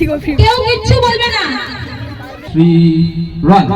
আসছি গো ফিরে কেউ কিচ্ছু বলবে না। শ্রী রান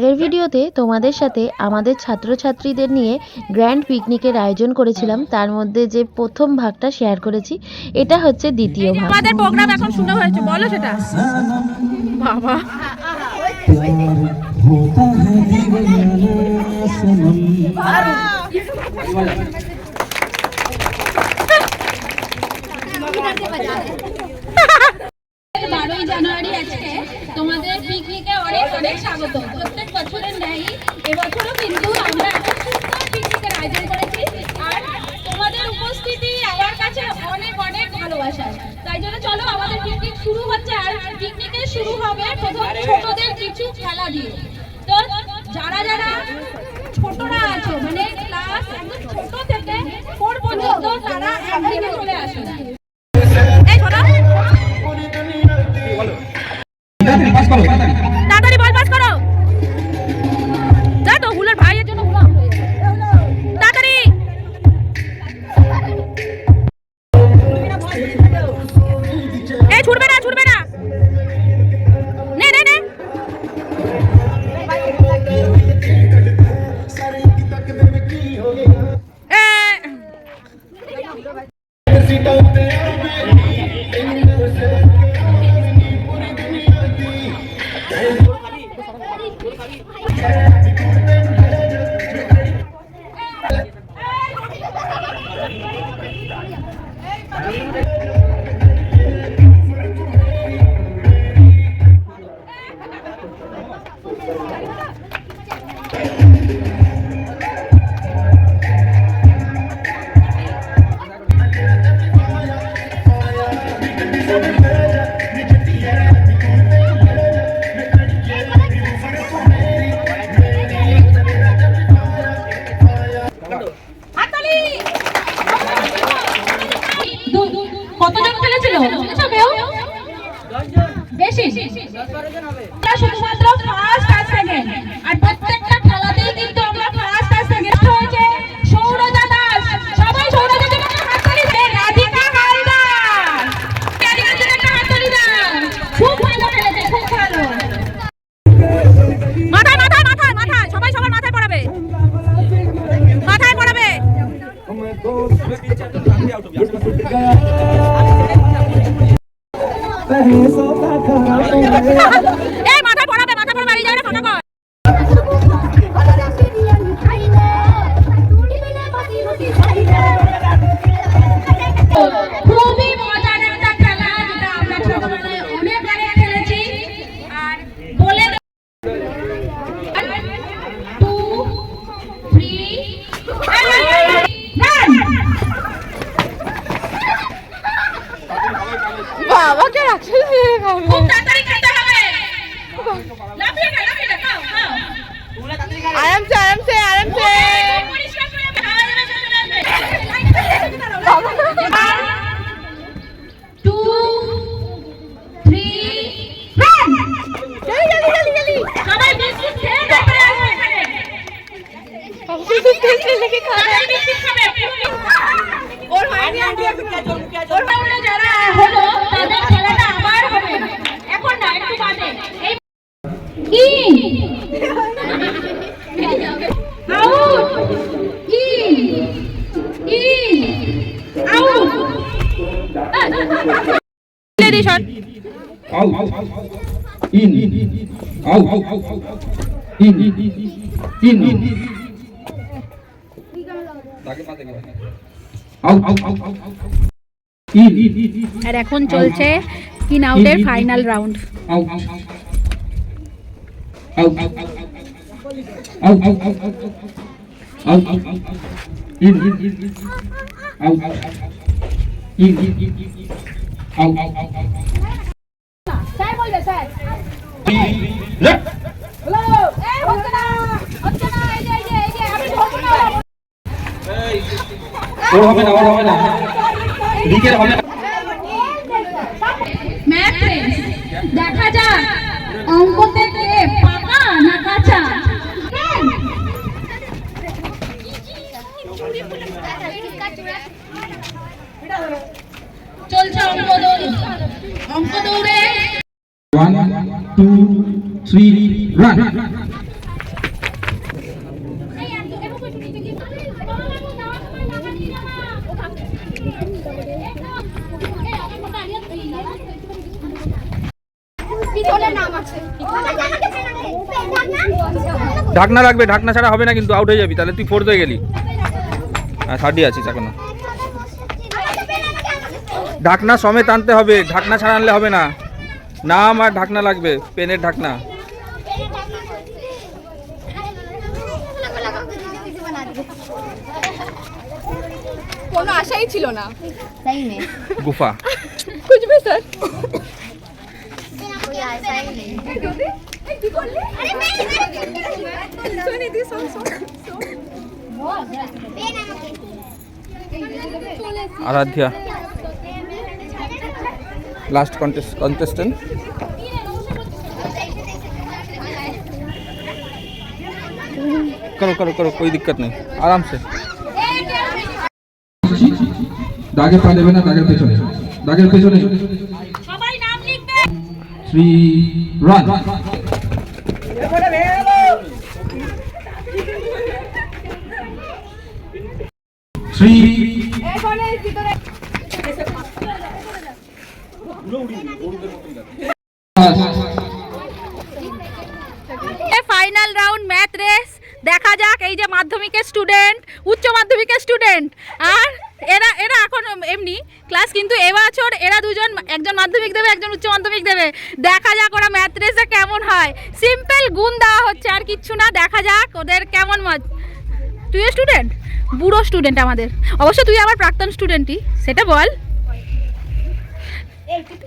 আগের ভিডিওতে তোমাদের সাথে আমাদের ছাত্রছাত্রীদের নিয়ে গ্র্যান্ড পিকনিকের আয়োজন করেছিলাম। তার মধ্যে যে প্রথম ভাগটা শেয়ার করেছি এটা হচ্ছে দ্বিতীয় ভাগ। আমাদের প্রোগ্রাম এখন শুরু হয়েছে বলো সেটা। বাবা। বারোই জানুয়ারি আজকে তোমাদের পিকনিকে অনেক অনেক স্বাগত প্রত্যেক বছরের ন্যায় এবছরও কিন্তু আমরা একটা সুন্দর পিকনিকের আয়োজন করেছি আর তোমাদের উপস্থিতি আমার কাছে অনেক অনেক ভালোবাসা তাই জন্য চলো আমাদের পিকনিক শুরু হচ্ছে আর পিকনিকে শুরু হবে প্রথম ছোটদের কিছু খেলা দিয়ে। তো যারা যারা ছোটরা আছো মানে ক্লাস একদম ছোট থেকে ফোর পর্যন্ত তারা চলে আসো। 我还 কতজন খেলেছিল? বুঝেছ কেউ বেশি শুধুমাত্র ফার্স্ট আর সেকেন্ড আর প্রত্যেকটা বাবাকে রাখছে খুব তাড়াতাড়ি খেতে হবে। লাফিয়ে খা লাফিয়ে খা খাও খাও। আরামসে আরামসে আরামসে আউট আউট আর এখন চলছে ইন আউটের final round out out out out out out ওর হবে না ওর হবে না রিকের হবে না দেখা যাক। অঙ্কতে কে পাকা না কাঁচা? চলছে অঙ্ক দৌড় অঙ্ক দৌড়ে। ঢাকনা লাগবে ঢাকনা ছাড়া হবে না, কিন্তু আউট হয়ে যাবি, তাহলে তুই হয়ে গেলি। হ্যাঁ থার্ডই আছিস এখনও। ঢাকনা সমেত আনতে হবে, ঢাকনা ছাড়া আনলে হবে না। না আমার ঢাকনা লাগবে পেনের ঢাকনা কোনো আশাই ছিল না গুফা খুঁজবে স্যার আরাধ্যা लास्ट कॉन्टेस्ट कॉन्टेस्टेंट करो करो करो कोई दिक्कत नहीं आराम से দাগের পা দেবে না দাগের পেছনে দাগের পেছনে সবাই নাম লিখবে three run three final round math race. দেখা যাক, এই যে মাধ্যমিকের স্টুডেন্ট, উচ্চ মাধ্যমিকের স্টুডেন্ট। আর এরা এরা এখন এমনি, ক্লাস কিন্তু এবছর এরা দুজন, একজন মাধ্যমিক দেবে, একজন উচ্চ মাধ্যমিক দেবে। দেখা যাক ওরা ম্যাথ রেসে কেমন হয়। সিম্পল গুণ দেওয়া হচ্ছে, আর কিচ্ছু না। দেখা যাক ওদের কেমন মজ তুই স্টুডেন্ট? বুড়ো স্টুডেন্ট আমাদের। অবশ্য তুই আমার প্রাক্তন স্টুডেন্টই, সেটা বল।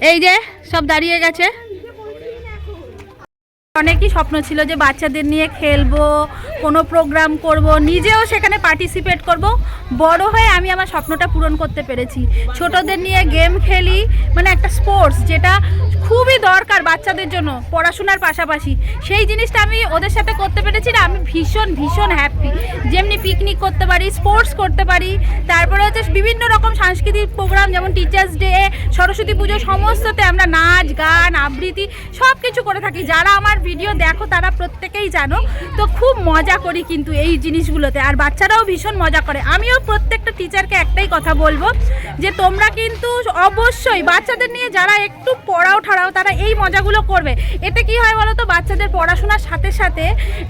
এই যে, সব দাঁড়িয়ে গেছে। অনেকই স্বপ্ন ছিল যে বাচ্চাদের নিয়ে খেলব, কোনো প্রোগ্রাম করব, নিজেও সেখানে পার্টিসিপেট করব। বড় হয়ে আমি আমার স্বপ্নটা পূরণ করতে পেরেছি। ছোটদের নিয়ে গেম খেলি মানে একটা স্পোর্টস যেটা খুবই দরকার বাচ্চাদের জন্য, পড়াশোনার পাশাপাশি। সেই জিনিসটা আমি ওদের সাথে করতে পেরেছি না, আমি ভীষণ ভীষণ হ্যাপি যেমনি পিকনিক করতে পারি স্পোর্টস করতে পারি, তারপরে হচ্ছে বিভিন্ন রকম সাংস্কৃতিক প্রোগ্রাম যেমন টিচার্স ডে সরস্বতী পুজো, সমস্ততে আমরা নাচ, গান, আবৃত্তি সব কিছু করে থাকি। যারা আমার ভিডিও দেখো, তারা প্রত্যেকেই জানো। তো খুব মজা করি কিন্তু এই জিনিসগুলোতে। আর বাচ্চারাও ভীষণ মজা করে। আমিও প্রত্যেকটা টিচারকে একটাই কথা বলব যে, তোমরা কিন্তু অবশ্যই বাচ্চাদের নিয়ে যারা একটু পড়াও ঠাড়াও, তারা এই মজাগুলো করবে। এতে কি হয় বলো তো, বাচ্চাদের পড়াশোনার সাথে সাথে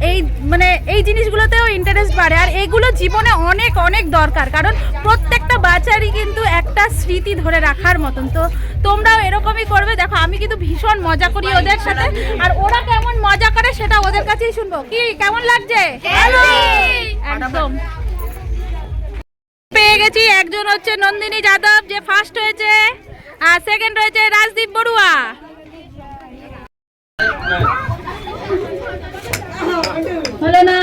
এই মানে এই জিনিসগুলোতেও ইন্টারেস্ট বাড়ে। আর এগুলো জীবনে অনেক অনেক দরকার। কারণ প্রত্যেকটা বাচ্চারই কিন্তু একটা স্মৃতি ধরে রাখার মতন। তো তোমরাও এরকমই করবে। দেখো, আমি কিন্তু ভীষণ মজা করি ওদের সাথে। আর ওরা কেমন মজা করে সেটা ওদের কাছেই শুনব। কি কেমন লাগছে? একদম। পেয়ে গেছি একজন হচ্ছে নন্দিনী যাদব যে ফার্স্ট হয়েছে আর সেকেন্ড হয়েছে রাজদীপ বড়ুয়া। হলো না?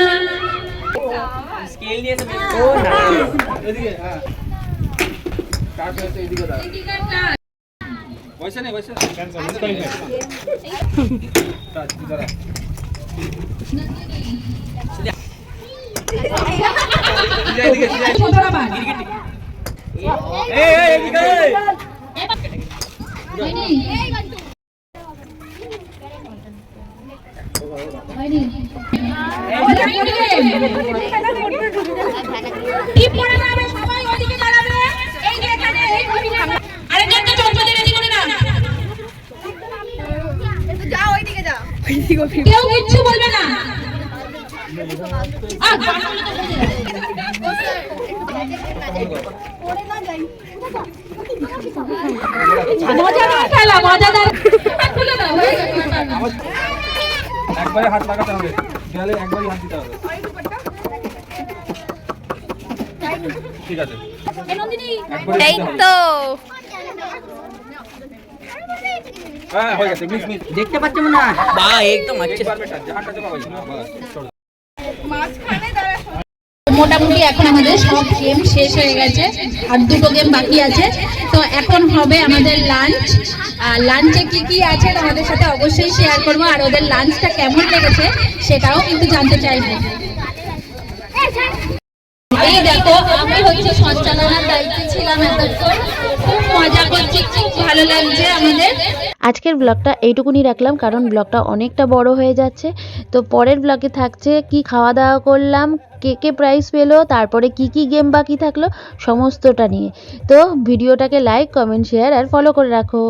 वैसे नहीं वैसे কি কেউ কিচ্ছু বলবে না। মজাদার খেলা মজাদার। একবারে হাত লাগাতে হবে দেয়ালে একবারই হাত দিতে হবে ঠিক আছে এই। তো দেখতে না বা একদম আচ্ছা। মোটামুটি এখন আমাদের সব গেম শেষ হয়ে গেছে আর দুটো গেম বাকি আছে। তো এখন হবে আমাদের লাঞ্চ লাঞ্চে কি কি আছে তোমাদের সাথে অবশ্যই শেয়ার করব আর ওদের লাঞ্চটা কেমন লেগেছে সেটাও কিন্তু জানতে চাইব। এই দেখো আমি হচ্ছে সঞ্চালনার দায়িত্বে ছিলাম এতক্ষণ। খুব মজা করছি খুব ভালো লাগছে আমাদের। আজকের ব্লগটা এইটুকুনি রাখলাম, কারণ ব্লগটা অনেকটা বড় হয়ে যাচ্ছে। তো পরের ব্লগে থাকছে কি খাওয়া দাওয়া করলাম, কে কে প্রাইজ পেল, তারপরে কি কি গেম বাকি থাকল, সমস্তটা নিয়ে। তো ভিডিওটাকে লাইক কমেন্ট শেয়ার আর ফলো করে রাখো।